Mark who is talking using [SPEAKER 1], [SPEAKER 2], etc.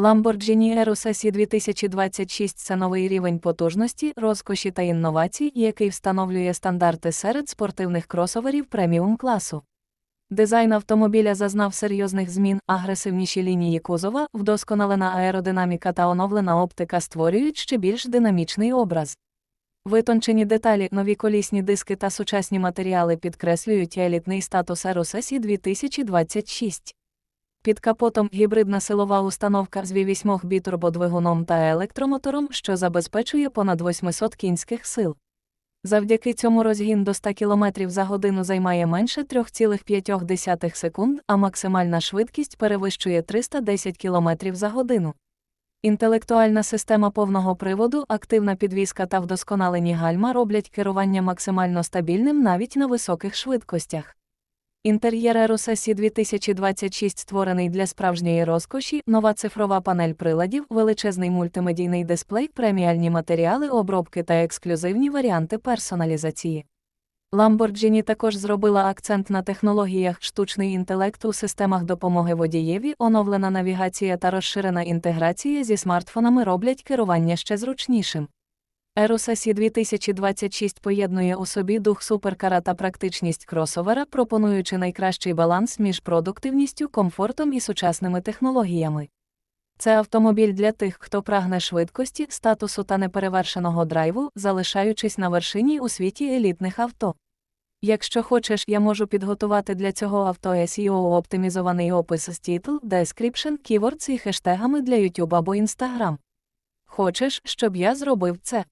[SPEAKER 1] Lamborghini Eros SE 2026 – це новий рівень потужності, розкоші та інновацій, який встановлює стандарти серед спортивних кросоверів преміум класу. Дизайн автомобіля зазнав серйозних змін, агресивніші лінії кузова, вдосконалена аеродинаміка та оновлена оптика створюють ще більш динамічний образ. Витончені деталі, нові колісні диски та сучасні матеріали підкреслюють елітний статус Eros 2026. Під капотом гібридна силова установка з V8 бітурбодвигуном та електромотором, що забезпечує понад 800 кінських сил. Завдяки цьому розгін до 100 км за годину займає менше 3,5 секунд, а максимальна швидкість перевищує 310 км за годину. Інтелектуальна система повного приводу, активна підвізка та вдосконалені гальма роблять керування максимально стабільним навіть на високих швидкостях. Інтер'єр Eros 2026 створений для справжньої розкоші, нова цифрова панель приладів, величезний мультимедійний дисплей, преміальні матеріали обробки та ексклюзивні варіанти персоналізації. Lamborghini також зробила акцент на технологіях штучний інтелект у системах допомоги водієві, оновлена навігація та розширена інтеграція зі смартфонами роблять керування ще зручнішим. Eros SE 2026 поєднує у собі дух суперкара та практичність кросовера, пропонуючи найкращий баланс між продуктивністю, комфортом і сучасними технологіями. Це автомобіль для тих, хто прагне швидкості, статусу та неперевершеного драйву, залишаючись на вершині у світі елітних авто. Якщо хочеш, я можу підготувати для цього авто SEO оптимізований опис з титл, description, keywords і хештегами для YouTube або Instagram. Хочеш, щоб я зробив це?